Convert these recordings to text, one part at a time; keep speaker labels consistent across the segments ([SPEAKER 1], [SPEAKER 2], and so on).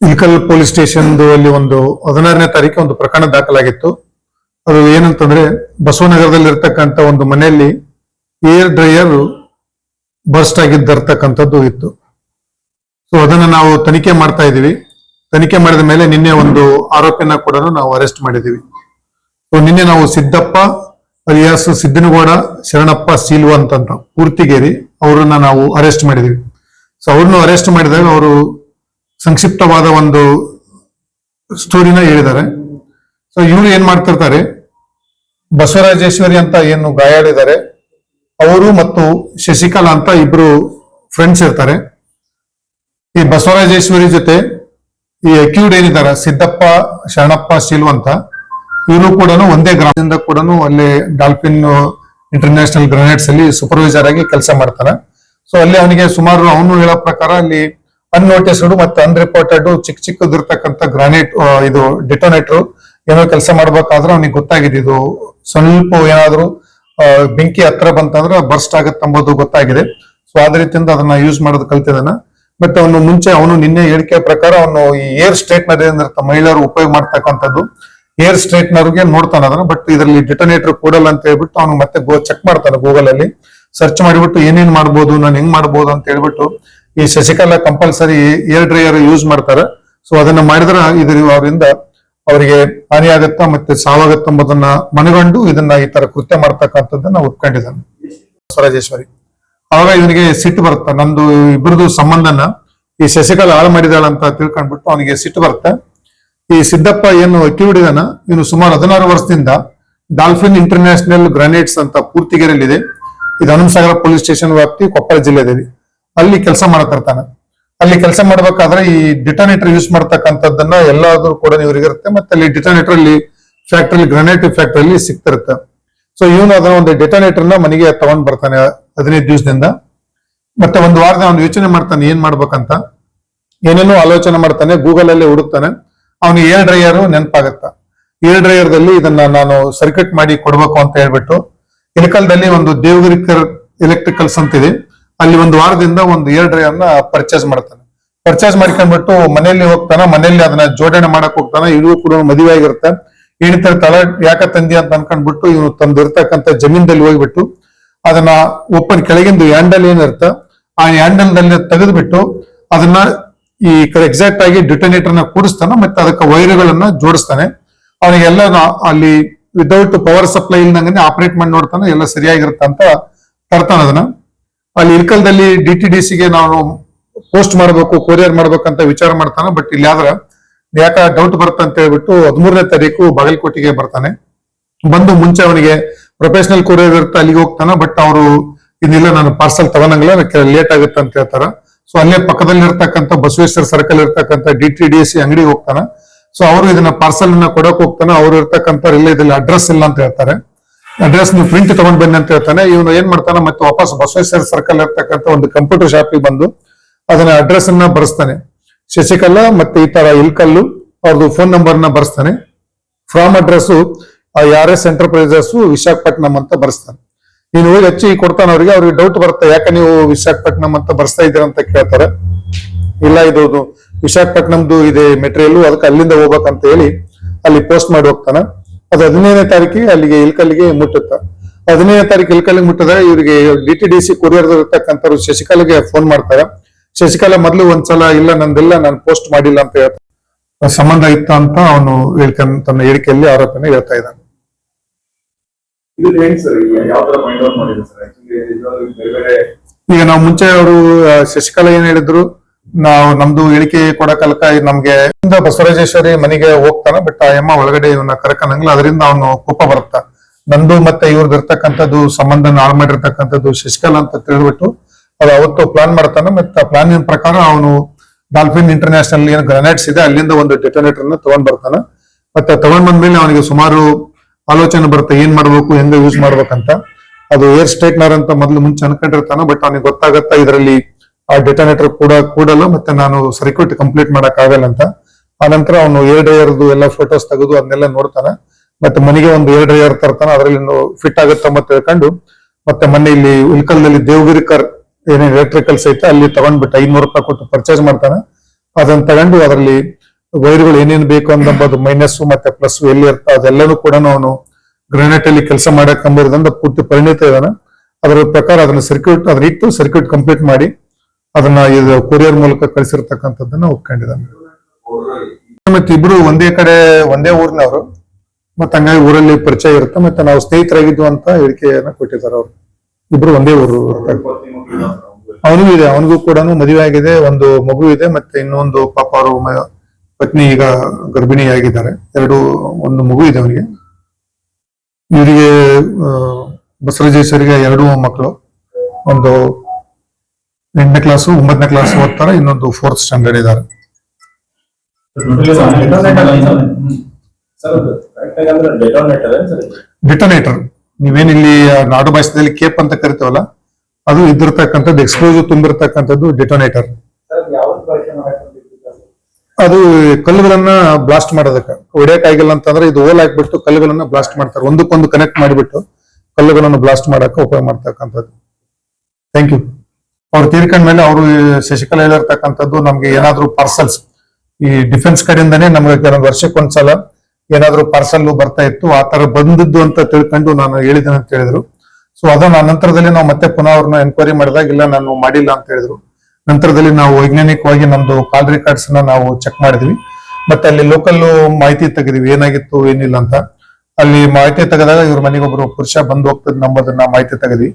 [SPEAKER 1] Ilkal police station ಅಲ್ಲಿ ಒಂದು ಹದಿನಾರನೇ ತಾರೀಕು ಒಂದು ಪ್ರಕರಣ ದಾಖಲಾಗಿತ್ತು. ಅದು ಏನಂತಂದ್ರೆ ಬಸವನಗರದಲ್ಲಿ ಇರ್ತಕ್ಕಂಥ ಒಂದು ಮನೆಯಲ್ಲಿ ಏರ್ ಡ್ರೈಯರ್ ಬರ್ಸ್ಟ್ ಆಗಿದ್ದರ್ತಕ್ಕಂಥದ್ದು ಇತ್ತು. ಸೊ ಅದನ್ನ ನಾವು ತನಿಖೆ ಮಾಡ್ತಾ ಇದೀವಿ ತನಿಖೆ ಮಾಡಿದ ಮೇಲೆ ನಿನ್ನೆ ಒಂದು ಆರೋಪಿಯನ್ನ ಕೂಡ ನಾವು ಅರೆಸ್ಟ್ ಮಾಡಿದೀವಿ ಸೊ ನಿನ್ನೆ ನಾವು ಸಿದ್ದಪ್ಪ ಅಲಿಯಾಸ್ ಸಿದ್ದನಗೌಡ ಶರಣಪ್ಪ ಸೀಲ್ವ ಅಂತಂತ ಪೂರ್ತಿಗೇರಿ ಅವರನ್ನ ನಾವು ಅರೆಸ್ಟ್ ಮಾಡಿದೀವಿ ಸೊ ಅವ್ರನ್ನ ಅರೆಸ್ಟ್ ಮಾಡಿದಾಗ ಅವರು ಸಂಕ್ಷಿಪ್ತವಾದ ಒಂದು ಸ್ಟೋರಿನ ಹೇಳಿದ್ದಾರೆ. ಸೊ ಇವರು ಏನ್ ಮಾಡ್ತಿರ್ತಾರೆ? ಬಸವರಾಜೇಶ್ವರಿ ಅಂತ ಏನು ಗಾಯಾಡಿದ್ದಾರೆ ಅವರು ಮತ್ತು ಶಶಿಕಲಾ ಅಂತ ಇಬ್ರು ಫ್ರೆಂಡ್ಸ್ ಇರ್ತಾರೆ. ಈ ಬಸವರಾಜೇಶ್ವರಿ ಜೊತೆ ಈ ಅಕ್ಯೂಡ್ ಏನಿದ್ದಾರೆ ಸಿದ್ದಪ್ಪ, ಶರಣಪ್ಪ, ಶಿಲ್ವ ಅಂತ, ಇವರು ಕೂಡ ಒಂದೇ ಗ್ರಾಮದಿಂದ ಕೂಡ ಅಲ್ಲಿ ಡಾಲ್ಫಿನ್ ಇಂಟರ್ನ್ಯಾಷನಲ್ ಗ್ರನೇಡ್ಸ್ ಅಲ್ಲಿ ಸೂಪರ್ವೈಸರ್ ಆಗಿ ಕೆಲಸ ಮಾಡ್ತಾರೆ. ಸೊ ಅಲ್ಲಿ ಅವನಿಗೆ ಸುಮಾರು ಅವನು ಹೇಳೋ ಪ್ರಕಾರ ಅಲ್ಲಿ ಅನ್ನೋಟಿಸ್ಡ್ ಮತ್ತೆ ಅನ್ರಿಪೋರ್ಟೆಡ್ ಚಿಕ್ಕ ಚಿಕ್ಕದಿರ್ತಕ್ಕಂಥ ಗ್ರಾನೈಟ್ ಇದು ಡಿಟೋನೇಟರ್ ಏನೋ ಕೆಲಸ ಮಾಡ್ಬೇಕಾದ್ರೆ ಅವ್ನಿಗೆ ಗೊತ್ತಾಗಿದೆ. ಇದು ಸ್ವಲ್ಪ ಏನಾದ್ರು ಬೆಂಕಿ ಹತ್ರ ಬಂತಂದ್ರೆ ಬರ್ಸ್ಟ್ ಆಗತ್ತೆ ಅಂಬೋದು ಗೊತ್ತಾಗಿದೆ. ಸೊ ಅದ ರೀತಿಯಿಂದ ಅದನ್ನ ಯೂಸ್ ಮಾಡೋದು ಕಲ್ತಿದ್ದಾನೆ. ಮತ್ತೆ ಅವನು ಮುಂಚೆ, ಅವನು ನಿನ್ನೆ ಹೇಳಿಕೆ ಪ್ರಕಾರ ಅವನು ಈ ಏರ್ ಸ್ಟ್ರೈಟ್ನರ್ ಏನಿರುತ್ತೆ, ಮಹಿಳೆಯರು ಉಪಯೋಗ ಮಾಡ್ತಕ್ಕಂಥದ್ದು. ಏರ್ ಸ್ಟ್ರೇಟ್ನರ್ಗೆ ನೋಡ್ತಾನೆ ಅದನ್ನ ಬಟ್ ಇದರಲ್ಲಿ ಡಿಟೋನೇಟರ್ ಕೊಡಲ್ಲ ಅಂತ ಹೇಳ್ಬಿಟ್ಟು ಅವನು ಮತ್ತೆ ಚೆಕ್ ಮಾಡ್ತಾನೆ ಗೂಗಲ್ ಅಲ್ಲಿ. ಸರ್ಚ್ ಮಾಡಿಬಿಟ್ಟು ಏನೇನ್ ಮಾಡ್ಬೋದು, ನಾನು ಹೆಂಗ್ ಮಾಡ್ಬೋದು ಅಂತ ಹೇಳ್ಬಿಟ್ಟು ಈ Shashikala compulsory air dryer use ಮಾಡ್ತಾರೆ. ಸೊ ಅದನ್ನ ಮಾಡಿದ್ರೆ ಇದ್ರ ಅವರಿಂದ ಅವರಿಗೆ ಹಾನಿ ಮತ್ತೆ ಸಾವಾಗತ್ತ ಎಂಬುದನ್ನ ಮನಗಂಡು ಇದನ್ನ ಈ ತರ ಕೃತ್ಯ ಮಾಡ್ತಕ್ಕಂಥದ್ದನ್ನ ಒಪ್ಕೊಂಡಿದ್ದಾನೆ ಸ್ವರಾಜೇಶ್ವರಿ. ಅವಾಗ ಇವನಿಗೆ ಸಿಟ್ಟು ಬರುತ್ತೆ. ನಂದು ಇಬ್ಬರದು ಸಂಬಂಧನ ಈ ಶಶಿಕಲಾ ಹಾಳು ಮಾಡಿದಾಳ ಅಂತ ತಿಳ್ಕೊಂಡ್ಬಿಟ್ಟು ಅವನಿಗೆ ಸಿಟ್ಟು ಬರುತ್ತೆ. ಈ ಸಿದ್ದಪ್ಪ ಏನು ಅಕ್ಕಿ ಹಿಡಿದಾನ ಇವನು ಸುಮಾರು ಹದಿನಾರು ವರ್ಷದಿಂದ ಡಾಲ್ಫಿನ್ ಇಂಟರ್ನ್ಯಾಷನಲ್ ಗ್ರಾನೈಟ್ಸ್ ಅಂತ ಪೂರ್ತಿಗೆರೆಯಲ್ಲಿದೆ. ಇದು ಹನುಮಸಾಗರ ಪೊಲೀಸ್ ಸ್ಟೇಷನ್ ವ್ಯಾಪ್ತಿ ಕೊಪ್ಪಳ ಜಿಲ್ಲೆಯಲ್ಲಿ. ಅಲ್ಲಿ ಕೆಲಸ ಮಾಡತಿರ್ತಾನೆ ಅಲ್ಲಿ ಕೆಲಸ ಮಾಡ್ಬೇಕಾದ್ರೆ ಈ ಡಿಟನೇಟರ್ ಯೂಸ್ ಮಾಡ್ತಕ್ಕಂಥದ್ದನ್ನ ಎಲ್ಲಾದ್ರೂ ಕೂಡ ಇವ್ರಿಗಿರುತ್ತೆ ಮತ್ತೆ ಅಲ್ಲಿ ಡಿಟನೇಟರ್ ಅಲ್ಲಿ ಫ್ಯಾಕ್ಟ್ರಿ ಫ್ಯಾಕ್ಟರಿ ಅಲ್ಲಿ ಸಿಗ್ತಿರುತ್ತೆ. ಸೊ ಇವನು ಅದನ್ನ ಒಂದು ಡಿಟಾನೇಟರ್ನ ಮನೆಗೆ ತಗೊಂಡ್ ಬರ್ತಾನೆ ಹದಿನೈದು ದಿವಸದಿಂದ. ಮತ್ತೆ ಒಂದು ವಾರದ ಒಂದು ಯೋಚನೆ ಮಾಡ್ತಾನೆ, ಏನ್ ಮಾಡ್ಬೇಕಂತ. ಏನೇನೋ ಆಲೋಚನೆ ಮಾಡ್ತಾನೆ ಗೂಗಲ್ ಅಲ್ಲಿ ಹುಡುಕ್ತಾನೆ. ಅವನು ಏರ್ ಡ್ರೈಯರ್ ನೆನಪಾಗತ್ತ. ಏರ್ ಡ್ರೈಯರ್ ದಲ್ಲಿ ಇದನ್ನ ನಾನು ಸರ್ಕ್ಯೂಟ್ ಮಾಡಿ ಕೊಡ್ಬೇಕು ಅಂತ ಹೇಳ್ಬಿಟ್ಟು ಇಳಕಲ್ದಲ್ಲಿ ಒಂದು ದೇವಗಿರಿಕರ್ ಎಲೆಕ್ಟ್ರಿಕಲ್ಸ್ ಅಂತಿದೆ. ಅಲ್ಲಿ ಒಂದು ವಾರದಿಂದ ಒಂದು ಏರ್ ಡ್ರೈವರ್ ಪರ್ಚೇಸ್ ಮಾಡ್ತಾನೆ. ಪರ್ಚೇಸ್ ಮಾಡ್ಕೊಂಡ್ಬಿಟ್ಟು ಮನೆಯಲ್ಲಿ ಹೋಗ್ತಾನ, ಮನೆಯಲ್ಲಿ ಅದನ್ನ ಜೋಡಣೆ ಮಾಡಕ್ ಹೋಗ್ತಾನ ಇದು ಕೂಡ ಮದುವೆ ಆಗಿರುತ್ತೆ ಏನಿತರ ತಳ ಯಾಕ ತಂದಿ ಅಂತ ಅನ್ಕೊಂಡ್ಬಿಟ್ಟು ಇವನು ತಂದು ಇರ್ತಕ್ಕಂಥ ಜಮೀನ್ದಲ್ಲಿ ಹೋಗ್ಬಿಟ್ಟು ಅದನ್ನ ಓಪನ್ ಕೆಳಗಿಂದು ಹ್ಯಾಂಡಲ್ ಏನಿರುತ್ತ, ಆ ಹ್ಯಾಂಡಲ್ನಲ್ಲಿ ತೆಗೆದ್ಬಿಟ್ಟು ಅದನ್ನ ಈ ಕಡೆ ಎಕ್ಸಾಕ್ಟ್ ಆಗಿ ಡಿಟೋನೇಟರ್ನ ಕೂಡಿಸ್ತಾನೆ ಮತ್ತೆ ಅದಕ್ಕೆ ವೈರ್ಗಳನ್ನ ಜೋಡಿಸ್ತಾನೆ. ಅವನಿಗೆಲ್ಲ ಅಲ್ಲಿ ವಿತೌಟ್ ಪವರ್ ಸಪ್ಲೈ ಇಲ್ದಂಗೆ ಆಪರೇಟ್ ಮಾಡಿ ನೋಡ್ತಾನೆ, ಎಲ್ಲ ಸರಿಯಾಗಿರುತ್ತೆ ಅಂತ ತರ್ತಾನೆ ಅದನ್ನ. ಅಲ್ಲಿ ಇರ್ಕಲ್ದಲ್ಲಿ ಡಿ ಟಿ ಡಿ ಸಿಗೆ ನಾವು ಪೋಸ್ಟ್ ಮಾಡಬೇಕು, ಕೊರಿಯರ್ ಮಾಡ್ಬೇಕಂತ ವಿಚಾರ ಮಾಡ್ತಾನೆ, ಬಟ್ ಇಲ್ಲಿ ಆದ್ರೆ ಯಾಕ ಡೌಟ್ ಬರುತ್ತೆ ಅಂತ ಹೇಳ್ಬಿಟ್ಟು ಹದಿಮೂರನೇ ತಾರೀಕು ಬಾಗಲಕೋಟೆಗೆ ಬರ್ತಾನೆ. ಬಂದು ಮುಂಚೆ ಅವನಿಗೆ ಪ್ರೊಫೆಷನಲ್ ಕೊರಿಯರ್ ಇರುತ್ತೆ, ಅಲ್ಲಿಗೆ ಹೋಗ್ತಾನೆ, ಬಟ್ ಅವರು ಇನ್ನಿಲ್ಲ, ನಾನು ಪಾರ್ಸಲ್ ತಗೊಳಂಗಿಲ್ಲ ಲೇಟ್ ಆಗುತ್ತೆ ಅಂತ ಹೇಳ್ತಾರ. ಸೊ ಅಲ್ಲೇ ಪಕ್ಕದಲ್ಲಿ ಇರ್ತಕ್ಕಂಥ ಬಸವೇಶ್ವರ ಸರ್ಕಲ್ ಇರ್ತಕ್ಕಂಥ ಡಿ ಟಿ ಡಿ ಸಿ ಅಂಗಡಿಗೆ ಹೋಗ್ತಾನೆ. ಸೊ ಅವರು ಇದನ್ನ ಪಾರ್ಸಲ್ನ ಕೊಡಕ್ ಹೋಗ್ತಾನೆ, ಅವ್ರು ಇರ್ತಕ್ಕಂಥ ಇಲ್ಲ ಇದ್ರಲ್ಲಿ ಅಡ್ರೆಸ್ ಇಲ್ಲ ಅಂತ ಹೇಳ್ತಾರೆ. ಅಡ್ರೆಸ್ ನೀವು ಪ್ರಿಂಟ್ ತಗೊಂಡ್ ಬನ್ನಿ ಅಂತ ಹೇಳ್ತಾನೆ. ಇವನು ಏನ್ ಮಾಡ್ತಾನೆ ಮತ್ತೆ ವಾಪಸ್ ಬಸವೇಶ್ವರ ಸರ್ಕಲ್ ಇರ್ತಕ್ಕಂಥ ಒಂದು ಕಂಪ್ಯೂಟರ್ ಶಾಪಿಗೆ ಬಂದು ಅದನ್ನ ಅಡ್ರೆಸ್ ಅನ್ನ ಬರೆಸ್ತಾನೆ. ಶಶಿಕಲಾ ಮತ್ತೆ ಈ ತರ ಇಲ್ಕಲ್ಲು ಅವ್ರದ್ದು ಫೋನ್ ನಂಬರ್ನ ಬರೆಸ್ತಾನೆ. From address R S enterprises Visakhapatnam ಅಂತ ಬರ್ಸ್ತಾನೆ. ನೀನು ಹೋಗಿ ಹಚ್ಚಿ ಕೊಡ್ತಾನೆ ಅವ್ರಿಗೆ ಅವ್ರಿಗೆ ಡೌಟ್ ಬರುತ್ತೆ. ಯಾಕೆ ನೀವು ವಿಶಾಖಪಟ್ಟಣಂ ಅಂತ ಬರ್ಸ್ತಾ ಇದ್ದೀರಾ ಅಂತ ಕೇಳ್ತಾರೆ. ಇಲ್ಲ, ಇದು ವಿಶಾಖಪಟ್ನಂದು ಇದೆ ಮೆಟೀರಿಯಲ್ ಅದಕ್ಕೆ ಅಲ್ಲಿಂದ ಹೋಗ್ಬೇಕಂತ ಹೇಳಿ ಅಲ್ಲಿ ಪೋಸ್ಟ್ ಮಾಡಿ ಹೋಗ್ತಾನೆ. ಅದು ಹದಿನೈದನೇ ತಾರೀಕಿಗೆ ಅಲ್ಲಿಗೆ ಇಲ್ಕಲ್ಲಿಗೆ ಮುಟ್ಟುತ್ತ. ಹದಿನೈದನೇ ತಾರೀಕು ಇಲ್ಕಲ್ಲಿಗೆ ಮುಟ್ಟಿದ್ರೆ ಇವರಿಗೆ D T D C courier ಇರ್ತಕ್ಕಂಥವ್ರು ಶಶಿಕಲಾಗೆ ಫೋನ್ ಮಾಡ್ತಾರೆ. ಶಶಿಕಲಾ ಮೊದಲು ಒಂದ್ಸಲ ಇಲ್ಲ ನಂದಿಲ್ಲ ನಾನು ಪೋಸ್ಟ್ ಮಾಡಿಲ್ಲ ಅಂತ ಹೇಳ್ತಾರೆ ಸಂಬಂಧ ಇತ್ತ ಅಂತ ಅವನು ಹೇಳ್ಕೊಂಡ್ ತನ್ನ ಹೇಳಿಕೆಯಲ್ಲಿ ಆರೋಪನ ಹೇಳ್ತಾ ಇದ್ದಾನೆ. ಈಗ ನಾವು ಮುಂಚೆ ಅವರು ಶಶಿಕಲಾ ಏನ್ ಹೇಳಿದ್ರು? ನಾವು ನಮ್ದು ಇಳಿಕೆ ಕೊಡಕಲ್ಕ ನಮ್ಗೆ ಬಸವರಾಜೇಶ್ವರಿ ಮನೆಗೆ ಹೋಗ್ತಾನ ಬಟ್ ಆ ಅಮ್ಮ ಒಳಗಡೆ ಇವನ್ನ ಕರ್ಕನಂಗಿಲ್ಲ ಅದರಿಂದ ಅವನು ಕೋಪ ಬರುತ್ತ. ನಂದು ಮತ್ತೆ ಇವ್ರದ್ದು ಇರ್ತಕ್ಕಂಥದ್ದು ಸಂಬಂಧ ಹಾಳು ಮಾಡಿರ್ತಕ್ಕಂಥದ್ದು ಶಶಿಕಲ್ ಅಂತ ತಿಳಿದ್ಬಿಟ್ಟು ಅದು ಅವತ್ತು ಪ್ಲಾನ್ ಮಾಡ್ತಾನೆ ಮತ್ತೆ ಪ್ಲಾನಿನ ಪ್ರಕಾರ ಅವನು ಡಾಲ್ಫಿನ್ ಇಂಟರ್ನ್ಯಾಷನಲ್ ಏನು ಗ್ರನೇಟ್ಸ್ ಇದೆ, ಅಲ್ಲಿಂದ ಒಂದು ಡೆಟೋನೇಟರ್ನ ತಗೊಂಡ್ ಬರ್ತಾನೆ. ಮತ್ತೆ ತಗೊಂಡ್ ಬಂದ್ಮೇಲೆ ಅವನಿಗೆ ಸುಮಾರು ಆಲೋಚನೆ ಬರುತ್ತೆ, ಏನ್ ಮಾಡ್ಬೇಕು, ಹೆಂಗ ಯೂಸ್ ಮಾಡ್ಬೇಕಂತ. ಅದು ಏರ್ ಸ್ಟ್ರೈಟ್ನರ್ ಅಂತ ಮೊದಲು ಮುಂಚೆ ಅನ್ಕೊಂಡಿರ್ತಾನೆ ಬಟ್ ಅವನಿಗೆ ಗೊತ್ತಾಗತ್ತಾ ಇದರಲ್ಲಿ ಆ ಡೆಟೋನೇಟರ್ ಕೂಡ ಕೂಡಲ್ಲ, ಮತ್ತೆ ನಾನು ಸರ್ಕ್ಯೂಟ್ ಕಂಪ್ಲೀಟ್ ಮಾಡಕ್ ಆಗಲ್ಲ ಅಂತ. ಆನಂತರ ಅವನು ಏರ್ ಡ್ರೈಯರ್ದು ಎಲ್ಲ ಫೋಟೋಸ್ ತೆಗೆದು ಅದನ್ನೆಲ್ಲ ನೋಡ್ತಾನೆ. ಮತ್ತೆ ಮನೆಗೆ ಒಂದು ಏರ್ ಡ್ರೈಯರ್ ತರ್ತಾನೆ, ಅದರಲ್ಲಿ ಫಿಟ್ ಆಗುತ್ತ ಮತ್ತೆ ತಿಳ್ಕೊಂಡು ಮತ್ತೆ ಮೊನ್ನೆ ಇಲ್ಲಿ ಉಲ್ಕಲ್ದಲ್ಲಿ ದೇವಗಿರಿಕರ್ ಏನೇನು ಎಲೆಕ್ಟ್ರಿಕಲ್ಸ್ ಐತೆ ಅಲ್ಲಿ ತಗೊಂಡ್ಬಿಟ್ಟು ಐನೂರು ರೂಪಾಯಿ ಕೊಟ್ಟು ಪರ್ಚೇಸ್ ಮಾಡ್ತಾನೆ. ಅದನ್ನ ತಗೊಂಡು ಅದರಲ್ಲಿ ವೈರ್ಗಳು ಏನೇನು ಬೇಕು ಅನ್ನೋದು ಮೈನಸ್ ಮತ್ತೆ ಪ್ಲಸ್ ಎಲ್ಲಿ ಇರ್ತಾ, ಅದೆಲ್ಲನೂ ಕೂಡ ಅವನು ಗ್ರಾನೈಟ್ ಅಲ್ಲಿ ಕೆಲಸ ಮಾಡಕ್ ಪೂರ್ತಿ ಪರಿಣಿತ ಇದಾನೆ ಅದರ ಪ್ರಕಾರ ಅದನ್ನ ಸರ್ಕ್ಯೂಟ್ ಅದ್ರ ಇಟ್ಟು ಸರ್ಕ್ಯೂಟ್ ಕಂಪ್ಲೀಟ್ ಮಾಡಿ ಅದನ್ನ ಇದು ಕೊರಿಯರ್ ಮೂಲಕ ಕಳಿಸಿರ್ತಕ್ಕಂಥದ್ದನ್ನ ಒಪ್ಕೊಂಡಿದ್ದಾನೆ. ಮತ್ತೆ ಇಬ್ರು ಒಂದೇ ಕಡೆ, ಒಂದೇ ಊರಿನವರು. ಮತ್ತೆ ಹಂಗಾಗಿ ಊರಲ್ಲಿ ಪರಿಚಯ ಇರುತ್ತೆ. ಮತ್ತೆ ನಾವು ಸ್ನೇಹಿತರಾಗಿದ್ವು ಅಂತ ಹೇಳಿಕೆಯನ್ನ ಕೊಟ್ಟಿದ್ದಾರೆ ಅವರು. ಇಬ್ರು ಒಂದೇ ಊರು.
[SPEAKER 2] ಅವ್ನಿಗೆ.
[SPEAKER 1] ಇದೆ, ಅವನಿಗೂ ಕೂಡ ಮದುವೆ ಆಗಿದೆ, ಒಂದು ಮಗು ಇದೆ, ಮತ್ತೆ ಇನ್ನೊಂದು ಪಾಪ ಅವರು ಪತ್ನಿ ಈಗ ಗರ್ಭಿಣಿಯಾಗಿದ್ದಾರೆ. ಎರಡು, ಒಂದು ಮಗು ಇದೆ ಅವನಿಗೆ. ಇವರಿಗೆ ಬಸವರಾಜೇಶ್ವರಿಗೆ ಎರಡು ಮಕ್ಕಳು. ಒಂದು ಎಂಟನೇ ಕ್ಲಾಸು ಒಂಬತ್ತನೇ ಕ್ಲಾಸ್ ಓದ್ತಾರೆ, ಇನ್ನೊಂದು ಫೋರ್ತ್ ಸ್ಟ್ಯಾಂಡರ್ಡ್ ಇದ್ದಾರೆ.
[SPEAKER 3] ಡೆಟೋನೇಟರ್
[SPEAKER 1] ನೀವೇನಿಲ್ಲಿ ನಾಡು ಭಾಷೆದಲ್ಲಿ ಕೇಪ್ ಅಂತ ಕರಿತೀವಲ್ಲ, ಅದು ಇದ್ದಿರ್ತಕ್ಕಂಥದ್ದು ಎಕ್ಸ್ಪ್ಲೋಸಿವ್ ತುಂಬಿರ್ತಕ್ಕಂಥದ್ದು ಡಿಟೋನೇಟರ್ ಅದು ಕಲ್ಲುಗಳನ್ನ ಬ್ಲಾಸ್ಟ್ ಮಾಡೋದಕ್ಕೆ. ಹೊಡಿಯಕ್ ಆಗಿಲ್ಲ ಅಂತಂದ್ರೆ ಇದು ಓಲ್ ಹಾಕ್ಬಿಟ್ಟು ಕಲ್ಲುಗಳನ್ನ ಬ್ಲಾಸ್ಟ್ ಮಾಡ್ತಾರೆ. ಒಂದಕ್ಕೊಂದು ಕನೆಕ್ಟ್ ಮಾಡಿಬಿಟ್ಟು ಕಲ್ಲುಗಳನ್ನು ಬ್ಲಾಸ್ಟ್ ಮಾಡಕ್ಕೆ ಉಪಯೋಗ ಮಾಡ್ತಕ್ಕಂಥದ್ದು. ಥ್ಯಾಂಕ್ ಯು ಅವ್ರು ತೀರ್ಕೊಂಡ್ಮೇಲೆ ಅವರು ಶಶಿಕಲಾ ಹೇಳಿರ್ತಕ್ಕಂಥದ್ದು ನಮ್ಗೆ ಏನಾದ್ರು ಪಾರ್ಸಲ್ಸ್ ಈ ಡಿಫೆನ್ಸ್ ಕಡೆಯಿಂದಾನೇ ನಮ್ಗೆ ಕೆಲವೊಂದು ವರ್ಷಕ್ಕೊಂದ್ಸಲ ಏನಾದ್ರು ಪಾರ್ಸಲ್ ಬರ್ತಾ ಇತ್ತು, ಆ ತರ ಬಂದಿದ್ದು ಅಂತ ತಿಳ್ಕೊಂಡು ನಾನು ಹೇಳಿದ್ದೇನೆ ಅಂತ ಹೇಳಿದ್ರು. ಸೊ ಅದನ್ನ ನಂತರದಲ್ಲಿ ನಾವು ಮತ್ತೆ ಪುನಃ ಅವ್ರನ್ನ ಎನ್ಕ್ವೈರಿ ಮಾಡಿದಾಗ, ಇಲ್ಲ, ನಾನು ಮಾಡಿಲ್ಲ ಅಂತ ಹೇಳಿದ್ರು. ನಂತರದಲ್ಲಿ ನಾವು ವೈಜ್ಞಾನಿಕವಾಗಿ ನಮ್ದು ಕಾಲ್ ರೆಕಾರ್ಡ್ಸ್ನ ನಾವು ಚೆಕ್ ಮಾಡಿದ್ವಿ. ಮತ್ತೆ ಅಲ್ಲಿ ಲೋಕಲ್ ಮಾಹಿತಿ ತೆಗೆದಿವಿ, ಏನಾಗಿತ್ತು, ಏನಿಲ್ಲ ಅಂತ. ಅಲ್ಲಿ ಮಾಹಿತಿ ತೆಗೆದಾಗ ಇವ್ರ ಮನೆಗೆ ಒಬ್ರು ಪುರುಷ ಬಂದು ಹೋಗ್ತದೆ ನಮ್ಮದನ್ನ ಮಾಹಿತಿ ತೆಗೆದ್ವಿ.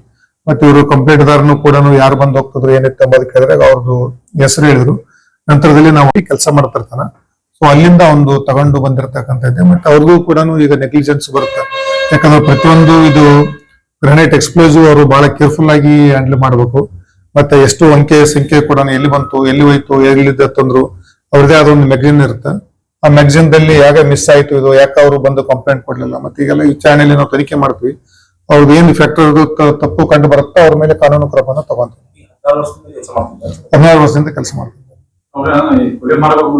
[SPEAKER 1] ಮತ್ತೆ ಇವರು ಕಂಪ್ಲೇಂಟ್ ದಾರನು ಕೂಡ ಯಾರು ಬಂದು ಹೋಗ್ತಿದ್ರು, ಏನಿತ್ತು ಎಂಬುದು ಕೇಳಿದಾಗ ಅವ್ರದ್ದು ಹೆಸರು ಹೇಳಿದ್ರು. ನಂತರದಲ್ಲಿ ನಾವು ಕೆಲಸ ಮಾಡ್ತಿರ್ತಾನ ಸೊ ಅಲ್ಲಿಂದ ಒಂದು ತಗೊಂಡು ಬಂದಿರತಕ್ಕಂಥದ್ದು, ಮತ್ತೆ ಅವ್ರಿಗೂ ಕೂಡ ಈಗ ನೆಗ್ಲಿಜೆನ್ಸ್ ಬರುತ್ತೆ. ಯಾಕಂದ್ರೆ ಪ್ರತಿಯೊಂದು ಇದು ಗ್ರಾನೈಟ್ ಎಕ್ಸ್ಪ್ಲೋಸಿವ್ ಅವರು ಬಹಳ ಕೇರ್ಫುಲ್ ಆಗಿ ಹ್ಯಾಂಡಲ್ ಮಾಡಬೇಕು. ಮತ್ತೆ ಎಷ್ಟು ಅಂಕೆ ಸಂಖ್ಯೆ ಕೂಡ ಎಲ್ಲಿ ಬಂತು, ಎಲ್ಲಿ ಹೋಯ್ತು ಎಲ್ಲಿದ್ದ ತಂದ್ರು ಅವ್ರದೇ ಆದ ಒಂದು ಮ್ಯಾಗಝಿನ್ ಇರುತ್ತೆ. ಆ ಮ್ಯಾಗಝಿನ್ ದಲ್ಲಿ ಯಾಕೆ ಮಿಸ್ ಆಯ್ತು, ಇದು ಯಾಕೆ ಅವರು ಬಂದು ಕಂಪ್ಲೇಂಟ್ ಕೊಡ್ಲಿಲ್ಲ, ಮತ್ತೆ ಈಗೆಲ್ಲ ಈ ಚಾನೆಲ್ ನಾವು ತನಿಖೆ ಮಾಡ್ತೀವಿ. ಅವ್ರದ್ದು ಏನು ಫ್ಯಾಕ್ಟರ್ ತಪ್ಪು ಕಂಡು ಬರುತ್ತೋ ಅವ್ರ ಮೇಲೆ ಕಾನೂನು ಕ್ರಮವನ್ನು ತಗೊಂತ
[SPEAKER 3] ಹನ್ನೆರಡು ವರ್ಷದಿಂದ ಕೆಲಸ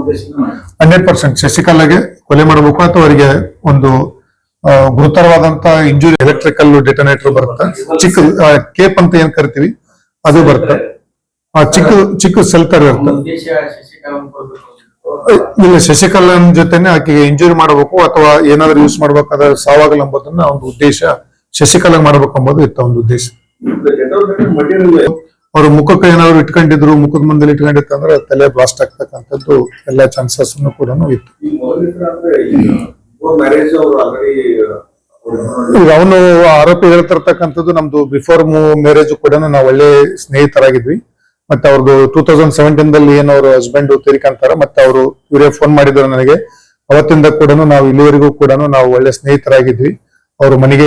[SPEAKER 2] ಉದ್ದೇಶದಿಂದ
[SPEAKER 1] ಹಂಡ್ರೆಡ್ ಪರ್ಸೆಂಟ್ ಶಶಿಕಲಾಗೆ ಕೊಲೆ ಮಾಡಬೇಕು ಅಥವಾ ಅವರಿಗೆ ಒಂದು ಗುರುತರವಾದಂತಹ ಗುರುತರವಾದಂತ ಇಂಜುರಿ ಎಲೆಕ್ಟ್ರಿಕಲ್ ಡಿಟನೇಟರ್ ಬರುತ್ತೆ. ಚಿಕ್ಕ ಕೇಪ್ ಅಂತ ಏನ್ ಕರಿತೀವಿ ಅದು ಬರುತ್ತೆ. ಆ ಚಿಕ್ಕ ಚಿಕ್ಕ ಸೆಲ್ ತರ ಇರುತ್ತೆ. ಇಲ್ಲ ಶಶಿಕಲನ್ ಜೊತೆನೆ ಆಕೆಗೆ ಇಂಜುರಿ ಮಾಡಬೇಕು ಅಥವಾ ಏನಾದ್ರೂ ಯೂಸ್ ಮಾಡ್ಬೇಕಾದ್ರೆ ಸಾವಾಗಲ್ಲ ಎಂಬುದನ್ನ ಒಂದು ಉದ್ದೇಶ ಶಶಿಕಲಾ ಮಾಡ್ಬೇಕು ಅಂಬುದು ಇತ್ತ ಒಂದು ಉದ್ದೇಶ. ಅವ್ರ ಮುಖಕ್ಕೆ ಏನಾದ್ರು ಇಟ್ಕೊಂಡಿದ್ರು, ಮುಖದ ಮುಂದೆ ಇಟ್ಕೊಂಡಿತ್ತು ಅಂದ್ರೆ ತಲೆ ಬ್ಲಾಸ್ಟ್ ಆಗ್ತಕ್ಕಂಥದ್ದು ಎಲ್ಲ ಚಾನ್ಸಸ್ ಕೂಡ ಇತ್ತು. ಈಗ ಅವನು ಆರೋಪಿ ಹೇಳ್ತಿರ್ತಕ್ಕಂಥದ್ದು ನಮ್ದು ಬಿಫೋರ್ ಮ್ಯಾರೇಜ್ ಕೂಡ ನಾವು ಒಳ್ಳೆ ಸ್ನೇಹಿತರಾಗಿದ್ವಿ. ಮತ್ತೆ ಅವ್ರದ್ದು ಟೂ ತೌಸಂಡ್ ಸೆವೆಂಟೀನ್ ದಲ್ಲಿ ಏನು ಅವ್ರ ಹಸ್ಬೆಂಡ್ ತೀರ್ಕೊಂತಾರ ಮತ್ತೆ ಅವರು ಇವರೇ ಫೋನ್ ಮಾಡಿದ್ರು ನನಗೆ. ಅವತ್ತಿಂದ ಕೂಡ ನಾವು ಇಲ್ಲಿವರೆಗೂ ಕೂಡ ನಾವು ಒಳ್ಳೆ ಸ್ನೇಹಿತರಾಗಿದ್ವಿ. ಅವ್ರ ಮನೆಗೆ